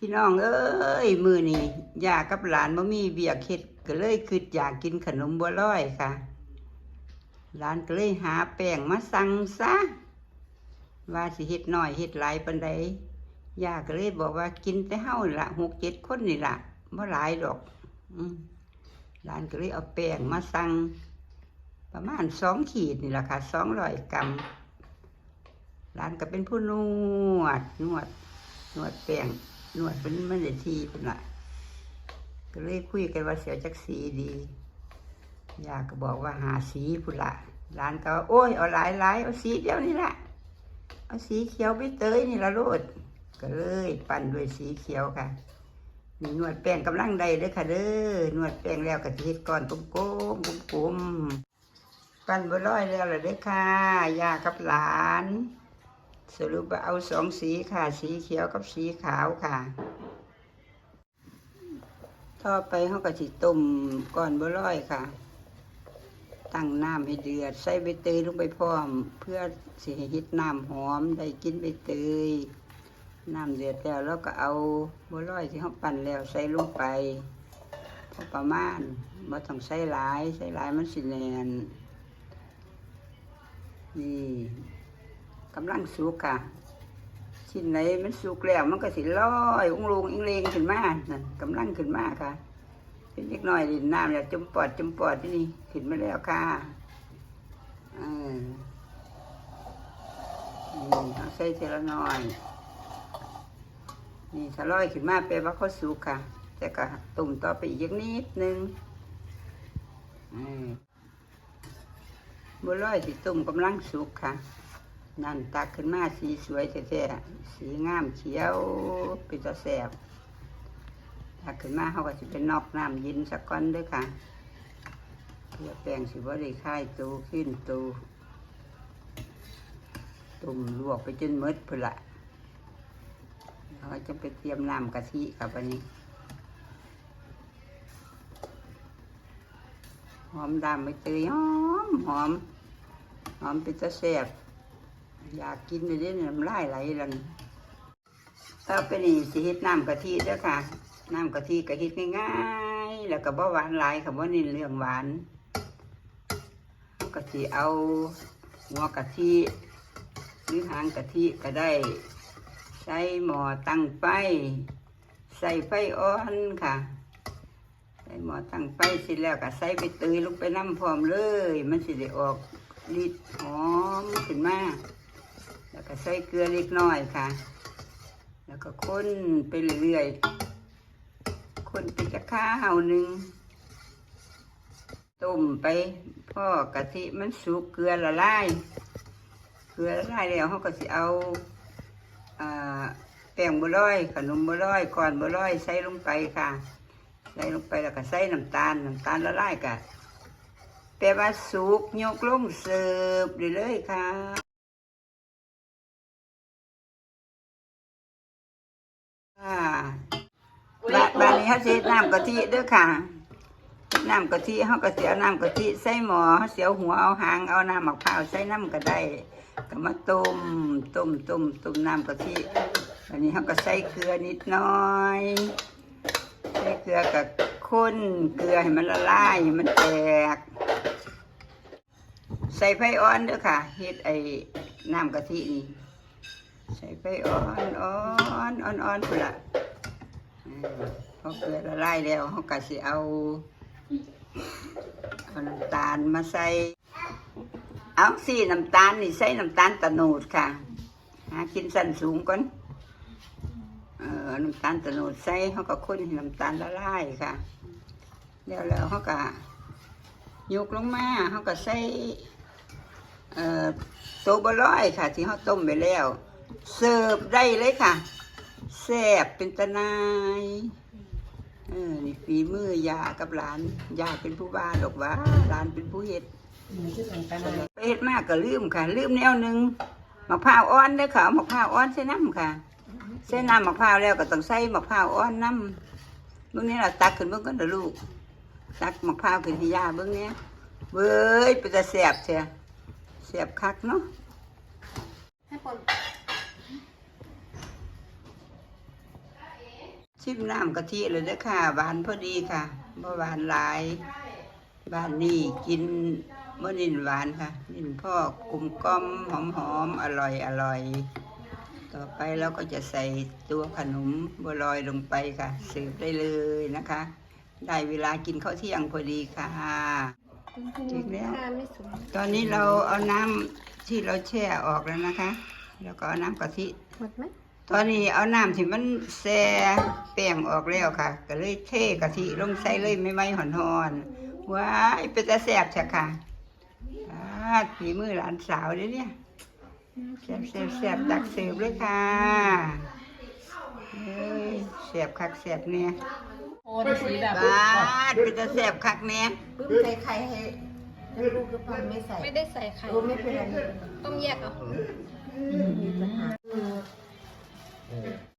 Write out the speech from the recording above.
พี่น้องเอ้ยมือนี่ยากับหลานบ่มีเบียกเฮ็ดก็เลยคิดอยากกินขนมบัวลอยค่ะหลานก็เลยหาแป้งมาสั่งซะว่าสิเฮ็ดหน้อยเฮ็ดหลายปานใดยาก็เลยบอกว่ากินแต่เฮาละหกเจ็ดคนนี่ละบ่หลายดอกอหลานก็เลยเอาแป้งมาสั่งประมาณสองขีดนี่แหละค่ะสองร้อยกรัมหลานก็เป็นผู้นวดนวดนวดแป้ง นวดเป็นไมันได้ทีเป็นละก็เลยคุยกันว่าเสียวจักสีดียาก็บอกว่าหาสีพุ่นละหลานก็ว่าโอ้ยเอาหลายหลายเอาสีเดียวนี่ละเอาสีเขียวใบเตยนี่ละโลดก็เลยปั่นด้วยสีเขียวค่ะนี่นวดแป้งกำลังใดเด้อค่ะเด้อนวดแป้งแล้วก็สิเฮ็ดก้อนกลมๆกลมๆปั่นบ่ร้อยแล้วล่ะเด้อค่ะยากับหลาน สรุปว่าเอาสองสีค่ะ สีเขียวกับสีขาวค่ะต่อไปเขาก็สิต้มก้อนบ่ร้อยค่ะ ตั้งน้ำให้เดือด ใส่ใบเตยลงไปพร้อม เพื่อสิให้เฮ็ดน้ำหอมได้กินใบเตยน้ำเดือดแล้วเราก็เอาบัวลอยที่เขาปั่นแล้วใส่ลงไปพอประมาณบ่ต้องใส่หลาย ใส่หลายมันสิแนนนี่ กำลังสุกค่ะ ชิ้นไหนมันสุกแล้วมันก็สิลอยอุ้งลุงอิงเลงขึ้นมานั่นกำลังขึ้นมาค่ะ เป็นเล็กน้อยดินน้ำอยาจุ่มปอดจุ่มปอดที่นี่ขึ้นมาแล้วค่ะออนี่เอาใส่เทละน้อย นี่ถ้าลอยขึ้นมาแปลว่าเขาสุกค่ะแต่ก็ตุ่มต่อไปอีกนิดนึงเออบัวลอยที่ตุ่มกำลังสุกค่ะ นั่นตักขึ้นมาสีสวยแท้ๆสีงามเขียวเป็นตาแสบถ้าขึ้นมาเขาก็จะเป็นนอกน้ำยินสักก้อนด้วยค่ะเพื่อแป้งสิว่าได้ค่ายตูขึ้นตูตุ่มลวกไปจนหมดพุ่นละเราจะไปเตรียมน้ำกะทิกับอันนี้หอมดำไม่เตยหอมหอมหอมเป็นตะแสบ อยากกินเลยเด้น้ำลายไหลลันต่อไปนี่สิเฮ็ดน้ำกะทิเด้อค่ะ น้ำกะทิกะเฮ็ดง่ายๆแล้วก็บ่หวานหลายค่ะบ่นี่เรื่องหวานก็สิเอาหัวกะทิหรือหางกะทิก็ได้ ใส่หม้อตั้งไฟใส่ไฟอ่อนค่ะใส่หม้อตั้งไฟเสร็จแล้วก็ใส่ใบเตยลงไปน้ำพร้อมเลย มันสิได้ออกฤทธิ์หอมขึ้นมา แล้วก็ใส่เกลือเล็กน้อยค่ะ แล้วก็คนไปเรื่อยๆคนไปจะข้าวหนึ่งต้มไปพ่อกะทิมันสุกเกลือละลายเกลือละลายแล้วเขาก็สิเอาอาแป้งบัวลอย ขนมบัวลอยก่อนบัวลอยใส่ลงไปค่ะ ใส่ลงไปแล้วก็ใส่น้ำตาลน้ำตาลละลายกะแปลว่าสุกยกลงเสิร์ฟได้เลยค่ะ เขาสิเฮ็ดน้ำกะทิเด้วยค่ะเฮ็ดน้ำกะทิเขาก็เสียน้ำกะทิใส่หม้อเขาเสียหัวเอาหางเอาน้ำมะพร้าวใส่น้ำก็ได้ก็มาต้มต้มต้มต้มน้ำกะทิอันนี้เขาก็ใส่เกลือนิดน้อยใส่เกลือกับข้นเกลือให้มันละลายให้มันแตก ใส่ไฟอ่อนเด้อค่ะเฮ็ดไอ้น้ำกะทินี่ใส่ไฟอ่อนอ่อนอ่อนอ่อนพุ่นละ เออพอเกลือละลายแล้วเขาก็สิเอาเอาน้ำตาลมาใส่ เอาสิน้ำตาลนี่ใส่น้ำตาลตะโนดค่ะหากินสั้นสูงก่อนเออน้ำตาลตะโนดใส่เขาก็คนให้นน้ำตาลละลายค่ะ แล้วแล้วเขาก็ยกลงมาเขาก็ใส่เอ่อตัวบะร้อยค่ะ ที่เขาต้มไปแล้ว เสิร์ฟได้เลยค่ะแซ่บเป็นตะนาย ออนี่ฝีมือยากับหลานยาเป็นผู้บ้าดอกหว่าหลานเป็นผู้เฮ็ดไปเฮ็ดมากก็ลืมค่ะ ลืมแนวหนึ่งมะพร้าวอ่อนเด้อค่ะเอามะพร้าวอ่อนใส่น้ำค่ะใส่น้ำมะพร้าวแล้วก็ต้องใส่มะพร้าวอ่อนน้ำเบื้องนี้เราตักขึ้นเบื้องก้นเด้อลูก ตักมะพร้าวขึ้นที่ยาเบื้องเนี้ยเว้ยเป็นตะแซ่บเชียแซ่บคักเนาะ ให้ปน ชิมน้ำกะทิเลยเด้อค่ะหวานพอดีค่ะบ่หวานหลายบ้านนี้กินบ่นินหวานค่ะ นินพ่อกลุ่มกล่อมหอมหอมๆอร่อยอร่อย ต่อไปเราก็จะใส่ตัวขนมบัวลอยลงไปค่ะเสิร์ฟได้เลยนะคะ ได้เวลากินข้าวเที่ยงพอดีค่ะถึงแล้วตอนนี้เราเอาน้ำที่เราแช่ออกแล้วนะคะ แล้วก็เอาน้ำกะทิหมดไหม ตอนนี้เอาน้ำที่มันแช่แป้งออกแล้วค่ะ ก็เลยเทกะทิลงใส่เลยไม่ไหม้หอนหอนๆว้ายเป็นตาแซ่บจ้ะค่ะอ่าฝีมือหลานสาวเด้อเนี่ยแซ่บแซ่บแซ่บตักเสิร์ฟเลยค่ะเอ้ยแซ่บคักแซ่บเนี่ยโอ้สีแบบบ้าดเป็นตาแซ่บคักเนี่ยปึ้มใส่ไข่ให้ให้ลูกหรือเปล่าไม่ใส่ไม่ได้ใส่ไข่โอ้ไม่เป็นไรต้มแยกเอามีปัญหา 嗯。